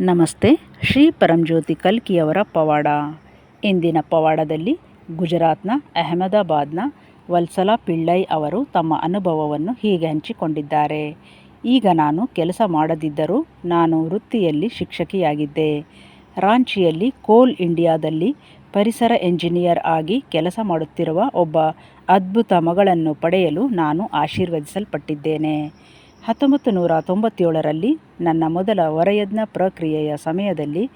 ನಮಸ್ತೆ, ಶ್ರೀ ಪರಂಜ್ಯೋತಿ ಕಲ್ಕಿಯವರ ಪವಾಡ. ಇಂದಿನ ಪವಾಡದಲ್ಲಿ ಗುಜರಾತ್ನ ಅಹಮದಾಬಾದ್ನ ವಲ್ಸಲಾ ಪಿಳ್ಳೈ ಅವರು ತಮ್ಮ ಅನುಭವವನ್ನು ಹೀಗೆ ಹಂಚಿಕೊಂಡಿದ್ದಾರೆ. ಈಗ ನಾನು ಕೆಲಸ ಮಾಡದಿದ್ದರೂ ನಾನು ವೃತ್ತಿಯಲ್ಲಿ ಶಿಕ್ಷಕಿಯಾಗಿದ್ದೆ. ರಾಂಚಿಯಲ್ಲಿ ಕೋಲ್ ಇಂಡಿಯಾದಲ್ಲಿ ಪರಿಸರ ಎಂಜಿನಿಯರ್ ಆಗಿ ಕೆಲಸ ಮಾಡುತ್ತಿರುವ ಒಬ್ಬ ಅದ್ಭುತ ಮಗಳನ್ನು ಪಡೆಯಲು ನಾನು ಆಶೀರ್ವದಿಸಲ್ಪಟ್ಟಿದ್ದೇನೆ. ಹತ್ತೊಂಬತ್ತು ನೂರ ತೊಂಬತ್ತೇಳರಲ್ಲಿ ನನ್ನ ಮೊದಲ ವರಯಜ್ಞ ಪ್ರಕ್ರಿಯೆಯ ಸಮಯದಲ್ಲಿ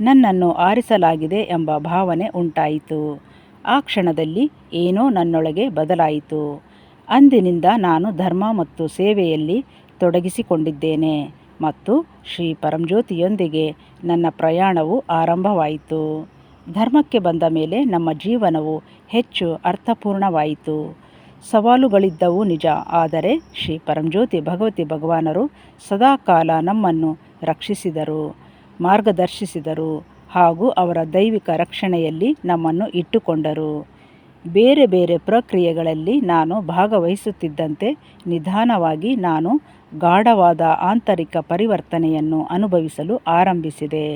ನನ್ನನ್ನು ಆರಿಸಲಾಗಿದೆ ಎಂಬ ಭಾವನೆ ಉಂಟಾಯಿತು. ಆ ಕ್ಷಣದಲ್ಲಿ ಏನೋ ನನ್ನೊಳಗೆ ಬದಲಾಯಿತು. ಅಂದಿನಿಂದ ನಾನು ಧರ್ಮ ಮತ್ತು ಸೇವೆಯಲ್ಲಿ ತೊಡಗಿಸಿಕೊಂಡಿದ್ದೇನೆ ಮತ್ತು ಶ್ರೀ ಪರಂಜ್ಯೋತಿಯೊಂದಿಗೆ ನನ್ನ ಪ್ರಯಾಣವು ಆರಂಭವಾಯಿತು. ಧರ್ಮಕ್ಕೆ ಬಂದ ಮೇಲೆ ನಮ್ಮ ಜೀವನವು ಹೆಚ್ಚು ಅರ್ಥಪೂರ್ಣವಾಯಿತು. ಸವಾಲುಗಳಿದ್ದವು ನಿಜ. ಆದರೆ ಶ್ರೀ ಪರಂಜ್ಯೋತಿ ಭಗವತಿ ಭಗವಾನರು ಸದಾಕಾಲ ನಮ್ಮನ್ನು ರಕ್ಷಿಸಿದರು, ಮಾರ್ಗದರ್ಶಿಸಿದರು ಹಾಗೂ ಅವರ ದೈವಿಕ ರಕ್ಷಣೆಯಲ್ಲಿ ನಮ್ಮನ್ನು ಇಟ್ಟುಕೊಂಡರು. ಬೇರೆ ಬೇರೆ ಪ್ರಕ್ರಿಯೆಗಳಲ್ಲಿ ನಾನು ಭಾಗವಹಿಸುತ್ತಿದ್ದಂತೆ ನಿಧಾನವಾಗಿ ನಾನು ಗಾಢವಾದ ಆಂತರಿಕ ಪರಿವರ್ತನೆಯನ್ನು ಅನುಭವಿಸಲು ಆರಂಭಿಸಿದೆ.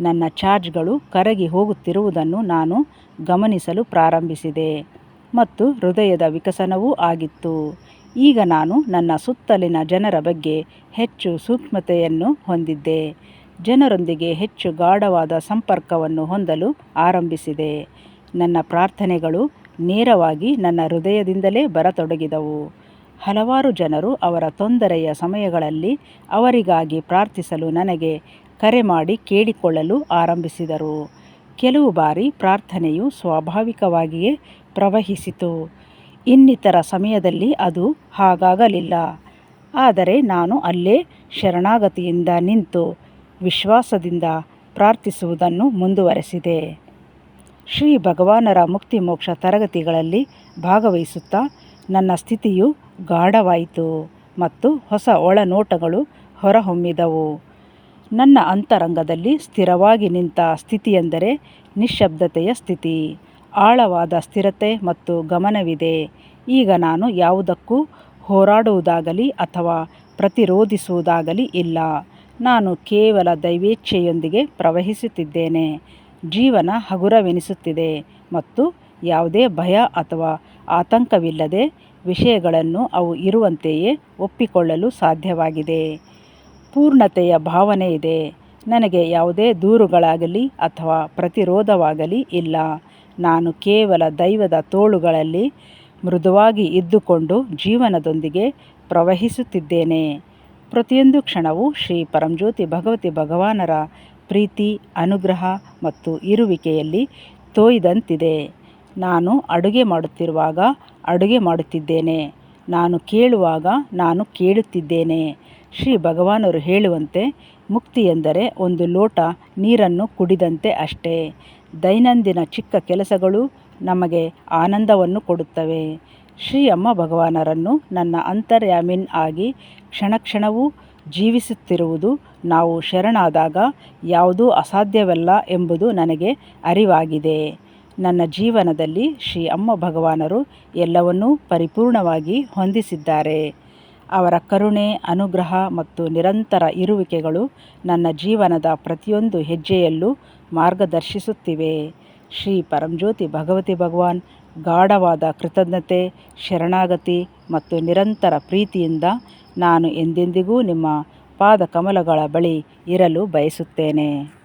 ನನ್ನ ಚಾರ್ಜ್ಗಳು ಕರಗಿ ಹೋಗುತ್ತಿರುವುದನ್ನು ನಾನು ಗಮನಿಸಲು ಪ್ರಾರಂಭಿಸಿದೆ. ಮತ್ತು ಹೃದಯದ ವಿಕಸನವೂ ಆಗಿತ್ತು. ಈಗ ನಾನು ನನ್ನ ಸುತ್ತಲಿನ ಜನರ ಬಗ್ಗೆ ಹೆಚ್ಚು ಸೂಕ್ಷ್ಮತೆಯನ್ನು ಹೊಂದಿದ್ದೆ. ಜನರೊಂದಿಗೆ ಹೆಚ್ಚು ಗಾಢವಾದ ಸಂಪರ್ಕವನ್ನು ಹೊಂದಲು ಆರಂಭಿಸಿದೆ. ನನ್ನ ಪ್ರಾರ್ಥನೆಗಳು ನೇರವಾಗಿ ನನ್ನ ಹೃದಯದಿಂದಲೇ ಬರತೊಡಗಿದವು. ಹಲವಾರು ಜನರು ಅವರ ತೊಂದರೆಯ ಸಮಯಗಳಲ್ಲಿ ಅವರಿಗಾಗಿ ಪ್ರಾರ್ಥಿಸಲು ನನಗೆ ಕರೆ ಮಾಡಿ ಕೇಳಿಕೊಳ್ಳಲು ಆರಂಭಿಸಿದರು. ಕೆಲವು ಬಾರಿ ಪ್ರಾರ್ಥನೆಯು ಸ್ವಾಭಾವಿಕವಾಗಿಯೇ ಪ್ರವಹಿಸಿತು. ಇನ್ನಿತರ ಸಮಯದಲ್ಲಿ ಅದು ಹಾಗಾಗಲಿಲ್ಲ. ಆದರೆ ನಾನು ಅಲ್ಲೇ ಶರಣಾಗತಿಯಿಂದ ನಿಂತು ವಿಶ್ವಾಸದಿಂದ ಪ್ರಾರ್ಥಿಸುವುದನ್ನು ಮುಂದುವರೆಸಿದೆ. ಶ್ರೀ ಭಗವಾನರ ಮುಕ್ತಿ ಮೋಕ್ಷ ತರಗತಿಗಳಲ್ಲಿ ಭಾಗವಹಿಸುತ್ತಾ ನನ್ನ ಸ್ಥಿತಿಯು ಗಾಢವಾಯಿತು ಮತ್ತು ಹೊಸ ಒಳನೋಟಗಳು ಹೊರಹೊಮ್ಮಿದವು. ನನ್ನ ಅಂತರಂಗದಲ್ಲಿ ಸ್ಥಿರವಾಗಿ ನಿಂತ ಸ್ಥಿತಿಯೆಂದರೆ ನಿಶ್ಶಬ್ದತೆಯ ಸ್ಥಿತಿ. ಆಳವಾದ ಸ್ಥಿರತೆ ಮತ್ತು ಗಮನವಿದೆ. ಈಗ ನಾನು ಯಾವುದಕ್ಕೂ ಹೋರಾಡುವುದಾಗಲಿ ಅಥವಾ ಪ್ರತಿರೋಧಿಸುವುದಾಗಲಿ ಇಲ್ಲ. ನಾನು ಕೇವಲ ದೈವೇಚ್ಛೆಯೊಂದಿಗೆ ಪ್ರವಹಿಸುತ್ತಿದ್ದೇನೆ. ಜೀವನ ಹಗುರವೆನಿಸುತ್ತಿದೆ ಮತ್ತು ಯಾವುದೇ ಭಯ ಅಥವಾ ಆತಂಕವಿಲ್ಲದೆ ವಿಷಯಗಳನ್ನು ಅವು ಇರುವಂತೆಯೇ ಒಪ್ಪಿಕೊಳ್ಳಲು ಸಾಧ್ಯವಾಗಿದೆ. ಪೂರ್ಣತೆಯ ಭಾವನೆ ಇದೆ. ನನಗೆ ಯಾವುದೇ ದೂರುಗಳಾಗಲಿ ಅಥವಾ ಪ್ರತಿರೋಧವಾಗಲಿ ಇಲ್ಲ. ನಾನು ಕೇವಲ ದೈವದ ತೋಳುಗಳಲ್ಲಿ ಮೃದುವಾಗಿ ಇದ್ದುಕೊಂಡು ಜೀವನದೊಂದಿಗೆ ಪ್ರವಹಿಸುತ್ತಿದ್ದೇನೆ. ಪ್ರತಿಯೊಂದು ಕ್ಷಣವೂ ಶ್ರೀ ಪರಂಜ್ಯೋತಿ ಭಗವತಿ ಭಗವಾನರ ಪ್ರೀತಿ, ಅನುಗ್ರಹ ಮತ್ತು ಇರುವಿಕೆಯಲ್ಲಿ ತೋಯ್ದಂತಿದೆ. ನಾನು ಅಡುಗೆ ಮಾಡುತ್ತಿರುವಾಗ ಅಡುಗೆ ಮಾಡುತ್ತಿದ್ದೇನೆ. ನಾನು ಕೇಳುವಾಗ ನಾನು ಕೇಳುತ್ತಿದ್ದೇನೆ. ಶ್ರೀ ಭಗವಾನರು ಹೇಳುವಂತೆ ಮುಕ್ತಿ ಎಂದರೆ ಒಂದು ಲೋಟ ನೀರನ್ನು ಕುಡಿದಂತೆ ಅಷ್ಟೇ. ದೈನಂದಿನ ಚಿಕ್ಕ ಕೆಲಸಗಳು ನಮಗೆ ಆನಂದವನ್ನು ಕೊಡುತ್ತವೆ. ಶ್ರೀ ಅಮ್ಮ ಭಗವಾನರನ್ನು ನನ್ನ ಅಂತರ್ಯಾಮಿನ್ ಆಗಿ ಕ್ಷಣ ಕ್ಷಣವೂ ಜೀವಿಸುತ್ತಿರುವುದು ನಾವು ಶರಣಾದಾಗ ಯಾವುದೂ ಅಸಾಧ್ಯವಲ್ಲ ಎಂಬುದು ನನಗೆ ಅರಿವಾಗಿದೆ. ನನ್ನ ಜೀವನದಲ್ಲಿ ಶ್ರೀ ಅಮ್ಮ ಭಗವಾನರು ಎಲ್ಲವನ್ನೂ ಪರಿಪೂರ್ಣವಾಗಿ ಹೊಂದಿಸಿದ್ದಾರೆ. ಅವರ ಕರುಣೆ, ಅನುಗ್ರಹ ಮತ್ತು ನಿರಂತರ ಇರುವಿಕೆಗಳು ನನ್ನ ಜೀವನದ ಪ್ರತಿಯೊಂದು ಹೆಜ್ಜೆಯಲ್ಲೂ ಮಾರ್ಗದರ್ಶಿಸುತ್ತಿವೆ. ಶ್ರೀ ಪರಂಜ್ಯೋತಿ ಭಗವತಿ ಭಗವಾನ್, ಗಾಢವಾದ ಕೃತಜ್ಞತೆ, ಶರಣಾಗತಿ ಮತ್ತು ನಿರಂತರ ಪ್ರೀತಿಯಿಂದ ನಾನು ಎಂದೆಂದಿಗೂ ನಿಮ್ಮ ಪಾದಕಮಲಗಳ ಬಳಿ ಇರಲು ಬಯಸುತ್ತೇನೆ.